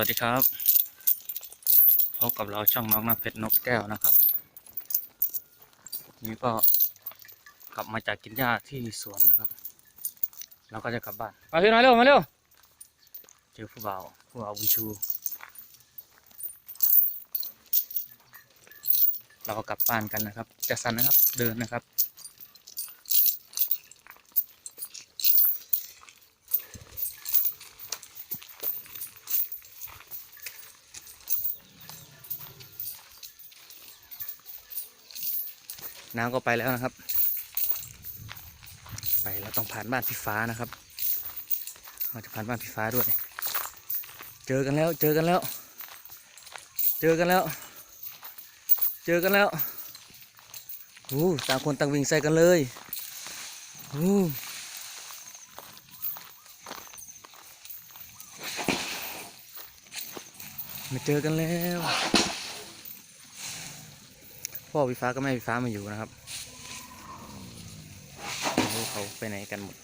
วัสดีครับ พบกับเราช่องน้องน้ำเพชรนกแก้วนะครับ นี่ก็กลับมาจากกินหญ้าที่สวนนะครับ เราก็จะกลับบ้าน มาพี่น้อยเร็วมาเร็ว เจอผู้บ่าวผู้บ่าวบุญชู เราก็กลับบ้านกันนะครับจะสันนะครับ เดินนะครับ น้ำก็ไปแล้วนะครับ ไปแล้วต้องผ่านบ้านพี่ฟ้านะครับ เราจะผ่านบ้านพี่ฟ้าด้วย เจอกันแล้ว เจอกันแล้ว เจอกันแล้ว เจอกันแล้วโอ้ต่างคนต่างวิ่งใส่กันเลยโอ้มาเจอกันแล้ว พ่อพี่ฟ้าก็แม่พี่ฟ้ามาอยู่นะครับไม่รู้เขาไปไหนกันหมด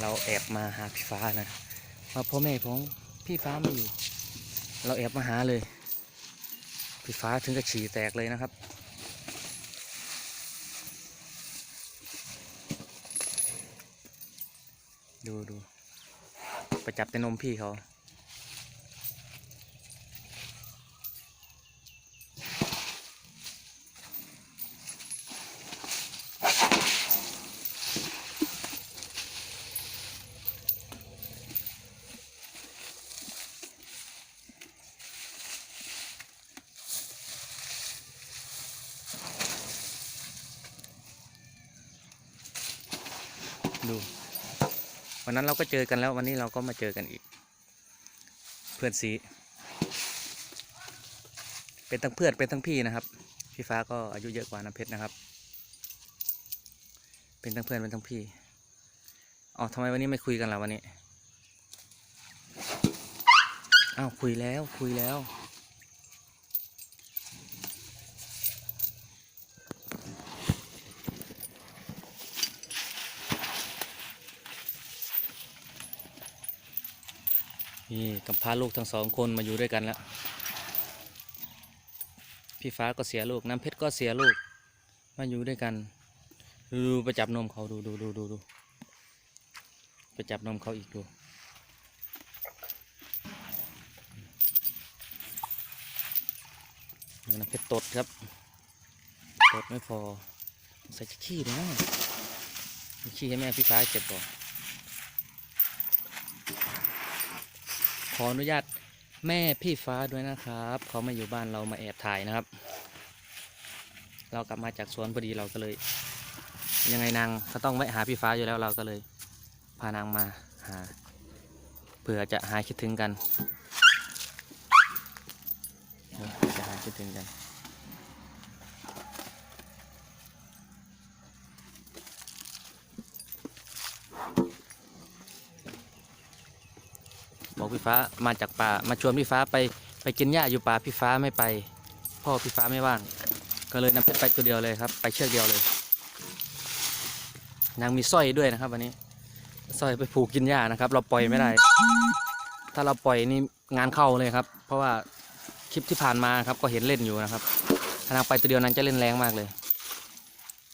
เราแอบมาหาพี่ฟ้านะว่าพ่อแม่ของพี่ฟ้ามาอยู่ เราแอบมาหาเลย พี่ฟ้าถึงกับฉี่แตกเลยนะครับดูดูไปจับแต่นมพี่เขา ดู วันนั้นเราก็เจอกันแล้ววันนี้เราก็มาเจอกันอีก เพื่อนซีเป็นทั้งเพื่อนเป็นทั้งพี่นะครับ พี่ฟ้าก็อายุเยอะกว่าน้ำเพชรนะครับ เป็นทั้งเพื่อนเป็นทั้งพี่อ๋อทำไมวันนี้ไม่คุยกันล่ะวันนี้อ้าวคุยแล้วคุยแล้ว นี่กับพาลูกทั้งสองคนมาอยู่ด้วยกันแล้ว พี่ฟ้าก็เสียลูกน้ำเพชรก็เสียลูก มาอยู่ด้วยกัน ดูดูไปจับนมเขาดูดูดูดูดูไปจับนมเขาอีกดูนี่น้ำเพชรตดครับ ตดไม่พอใส่ขี้เลยนะขี้ให้แม่พี่ฟ้าเจ็บบ่ ออนุญาตแม่พี่ฟ้าด้วยนะครับเขามาอยู่บ้านเรามาแอบถ่ายนะครับ เรากลับมาจากสวนพอดีเราก็เลย ยังไงนางก็ต้องแวะหาพี่ฟ้าอยู่แล้วเราก็เลย พานางมาหาเผื่อจะหายคิดถึงกันจะหายคิดถึงกัน บอกพี่ฟ้ามาจากป่ามาชวนพี่ฟ้าไปไปกินหญ้าอยู่ป่าพี่ฟ้าไม่ไป พ่อพี่ฟ้าไม่ว่าง ก็เลยนำเพชรไปตัวเดียวเลยครับ ไปเชือกเดียวเลย นางมีสร้อยด้วยนะครับ วันนี้สร้อยไปผูกกินหญ้านะครับ เราปล่อยไม่ได้ ถ้าเราปล่อยนี่งานเข้าเลยครับ เพราะว่าคลิปที่ผ่านมาครับก็เห็นเล่นอยู่นะครับถ้านางไปตัวเดียวนางจะเล่นแรงมากเลย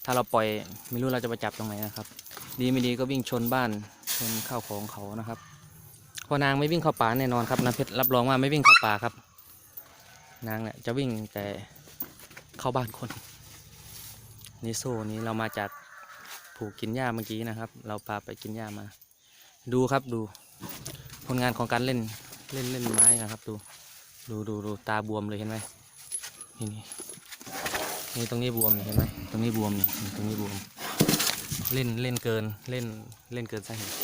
ถ้าเราปล่อยไม่รู้เราจะไปจับตรงไหนนะครับ ดีไม่ดีก็วิ่งชนบ้านชนข้าวของเขานะครับ พอนางไม่วิ่งเข้าป่าแน่นอนครับน้ำเพชรรับรองว่าไม่วิ่งเข้าป่าครับ นางเนี่ยจะวิ่งแต่เข้าบ้านคนนี่โซ่นี้เรามาจากผูกกินหญ้าเมื่อกี้นะครับ เราพาไปกินหญ้ามา ดูครับดูผลงานของการเล่นเล่นเล่นไม้นะครับ ดูดูดูดูตาบวมเลยเห็นไหมนี่นี่นี่ตรงนี้บวมเห็นไหมตรงนี้บวมนี่ตรงนี้บวม เล่นเล่นเกินเล่นเล่นเกินสาเหตุ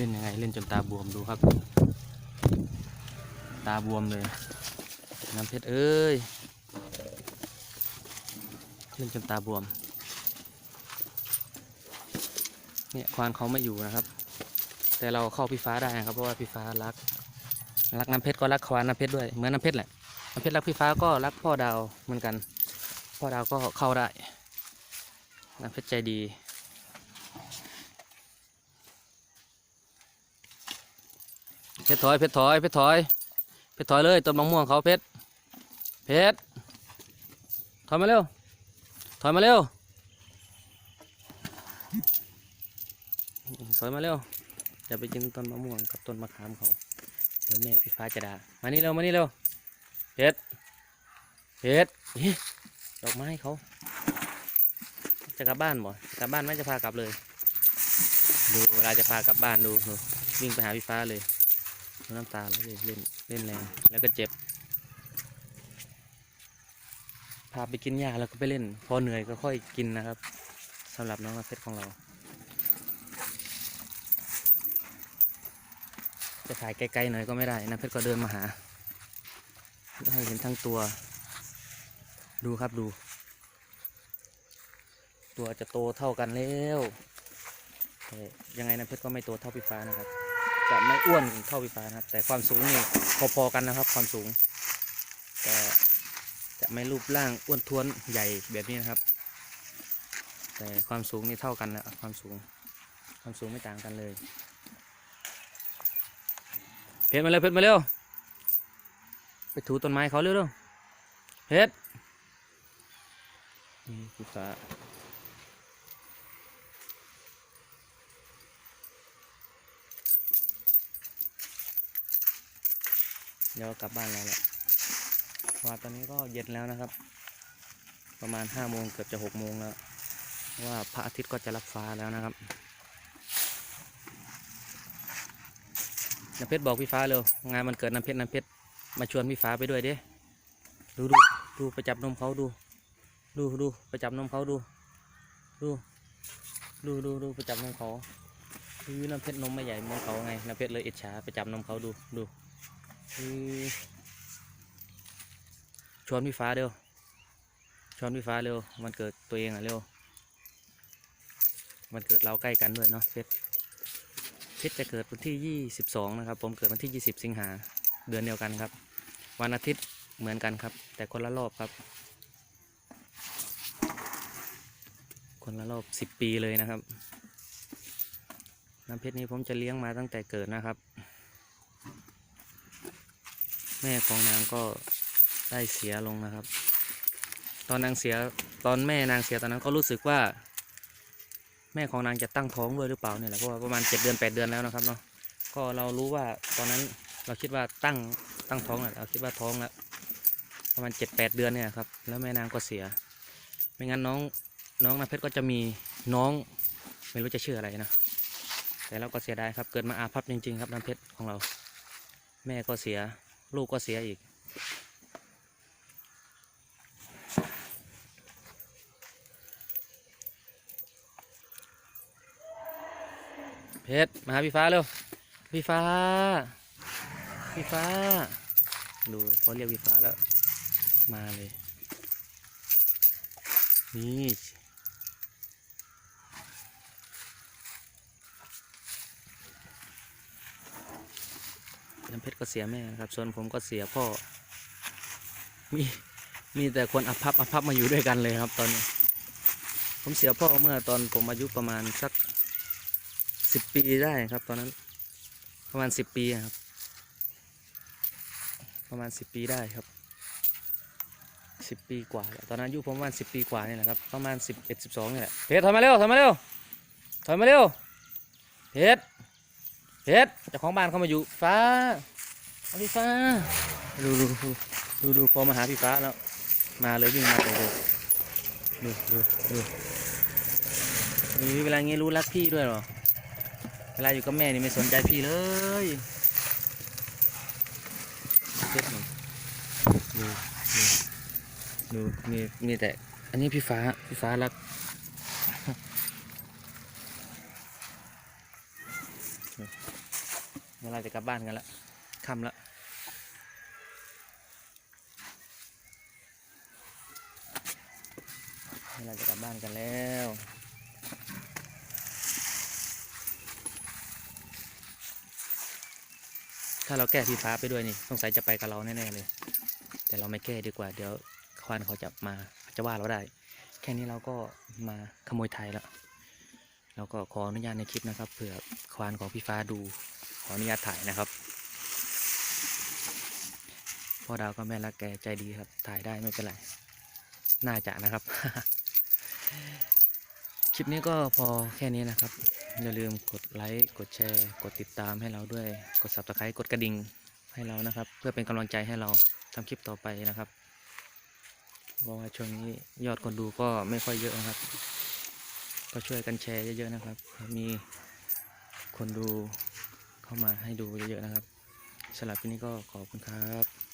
เล่นยังไงเล่นจนตาบวมดูครับ ตาบวมเลย น้ำเพชรเอ้ย เล่นจนตาบวม เนี่ยควานเขาไม่อยู่นะครับ แต่เราเข้าพี่ฟ้าได้นะครับ เพราะว่าพี่ฟ้ารัก รักน้ำเพชรก็รักควานน้ำเพชรด้วย เหมือนน้ำเพชรแหละ น้ำเพชรรักพี่ฟ้าก็รักพ่อดาวเหมือนกัน พ่อดาวก็เข้าได้ น้ำเพชรใจดี ชรถอยเพชรถอยเพชรถอยเพชรถอยเลยต้นมะม่วงเขาเพชรเพชรถอยมาเร็วถอยมาเร็วถอยมาเร็วอย่าไปกินต้นมะม่วงกับต้นมะขามเขาเดี๋ยวแม่พี่ฟ้าจะด่ามานี่เร็วมานี่เร็วเพชรเพชรดอกไม้เขาจะกลับบ้านบ่กลับบ้านไหมจะพากลับเลย ดูเวลาจะพากลับบ้านดูวิ่งไปหาพี่ฟ้าเลย น้ำตาแล้วเล่นเล่นแรงแล้วก็เจ็บ พาไปกินหญ้าแล้วก็ไปเล่น พอเหนื่อยก็ค่อยกินนะครับสำหรับน้องน้ำเพชรของเรา จะถ่ายไกลๆหน่อยก็ไม่ได้น้ำเพชรก็เดินมาหาให้เห็นทั้งตัว ดูครับดู ตัวจะโตเท่ากันแล้วยังไงนะเพชรก็ไม่โตเท่าพี่ฟ้านะครับ จะไม่อ้วนเท่าพี่ฟ้านะครับ แต่ความสูงนี่พอๆกันนะครับ ความสูง แต่จะไม่รูปร่างอ้วนท้วนใหญ่แบบนี้นะครับ แต่ความสูงนี่เท่ากันนะความสูง ความสูงไม่ต่างกันเลย เพชรมาเร็วเพชรมาเร็วไปถูต้นไม้เขาเร็วเร็วเพชรนี่พี่ฟ้า ดี๋ยวกลับบ้านแล้วแหละว่าตอนนี้ก็เย็นแล้วนะครับ ประมาณห้าโมงเกือบจะหกโมงแล้ว ว่าพระอาทิตย์ก็จะรับฟ้าแล้วนะครับน้ำเพชรบอกพี่ฟ้าเร็วงานมันเกิดน้ำเพชรน้ำเพชรมาชวนพี่ฟ้าไปด้วยเด้ดูดูดูไปจับนมเขาดู ดูดูไปจับนมเขาดู ดูดูดูดูไปจับนมเขาคือน้ำเพชรนมไม่ใหญ่เหมือนเขาไงน้ำเพชรเลยอิจฉาไปจับนมเขาดูดู ชวนพี่ฟ้าเร็วชวนพี่ฟ้าเร็ว มันเกิดตัวเองอะเร็ว มันเกิดเราใกล้กันด้วยเนาะเพชรเพชรจะเกิดวันที่ 22 นะครับ ผมเกิดวันที่ 20 สิงหาเดือนเดียวกันครับ วันอาทิตย์เหมือนกันครับ แต่คนละรอบครับ คนละรอบ 10 ปีเลยนะครับ น้ำเพชรนี้ผมจะเลี้ยงมาตั้งแต่เกิดนะครับ แม่ของนางก็ได้เสียลงนะครับ ตอนนางเสียตอนแม่นางเสียตอนนั้นก็รู้สึกว่า แม่ของนางจะตั้งท้องด้วยหรือเปล่าเนี่ยแหละเพราะว่าประมาณเจ็ดเดือนแปดเดือนแล้วนะครับเนาะก็เรารู้ว่าตอนนั้นเราคิดว่าตั้งตั้งท้องแหละเราคิดว่าท้องแล้วประมาณเจ็ดแปดเดือนเนี่ยครับแล้วแม่นางก็เสีย ไม่งั้นน้องน้องนาเพชรก็จะมีน้องไม่รู้จะชื่ออะไรนะแต่เราก็เสียดายครับเกิดมาอาภัพจริงๆ ครับน้ำเพชรของเรา แม่ก็เสีย ลูกก็เสียอีก เพชรมาหาพี่ฟ้าเร็ว พี่ฟ้า พี่ฟ้า ดูเขาเรียกพี่ฟ้าแล้ว มาเลย นี่ น้ำเพชรก็เสียแม่ครับ ส่วนผมก็เสียพ่อ มีมีแต่คนอภัพอภัพมาอยู่ด้วยกันเลยครับตอนนี้ ผมเสียพ่อเมื่อตอนผมอายุประมาณสักสิบปีได้ครับ ตอนนั้น ประมาณสิบปีครับ ประมาณสิบปีได้ครับสิบปีกว่า ตอนนั้นอายุผมประมาณสิบปีกว่านี่แหละครับ ประมาณสิบเอ็ดสิบสองนี่แหละเพชรถอยมาเร็วถอยมาเร็วถอยมาเร็วเพชร เพชรเจ้าของบ้านเข้ามาอยู่ฟ้าพี่ฟ้าดูดูดูดูดูพอมาหาพี่ฟ้าแล้ว มาเลยวิ่งมาเลยดูดูดูดูนี่เวลางี้รู้รักพี่ด้วยหรอ เวลาอยู่กับแม่นี่ไม่สนใจพี่เลยเพชรนี่ดูดูดูมีมีแต่ อันนี้พี่ฟ้าพี่ฟ้ารัก เวลาจะกลับบ้านกันละค่ำละเวลาจะกลับบ้านกันแล้วถ้าเราแก้พี่ฟ้าไปด้วยนี่สงสัยจะไปกับเราแน่ๆเลย แต่เราไม่แก้ดีกว่า เดี๋ยวควานเขาจะมาจะว่าเราได้ แค่นี้เราก็มาขโมยไทยแล้วเราก็ขออนุญาตในคลิปนะครับเผื่อควานของพี่ฟ้าดู ออนุญาตถ่ายนะครับพ่อดาวก็แม่รักแกใจดีครับ ถ่ายได้ไม่เป็นไร น่าจะนะครับ คลิปนี้ก็พอแค่นี้นะครับ อย่าลืมกดไลค์กดแชร์ กดติดตามให้เราด้วยกด subscribe กดกระดิ่งให้เรานะครับ เพื่อเป็นกำลังใจให้เราทำคลิปต่อไปนะครับเพราะว่าช่วงนี้ยอดคนดูก็ไม่ค่อยเยอะนะครับ ก็ช่วยกันแชร์เยอะๆนะครับ มีคนดู เข้ามาให้ดูเยอะๆนะครับสำหรับที่นี้ก็ขอบคุณครับ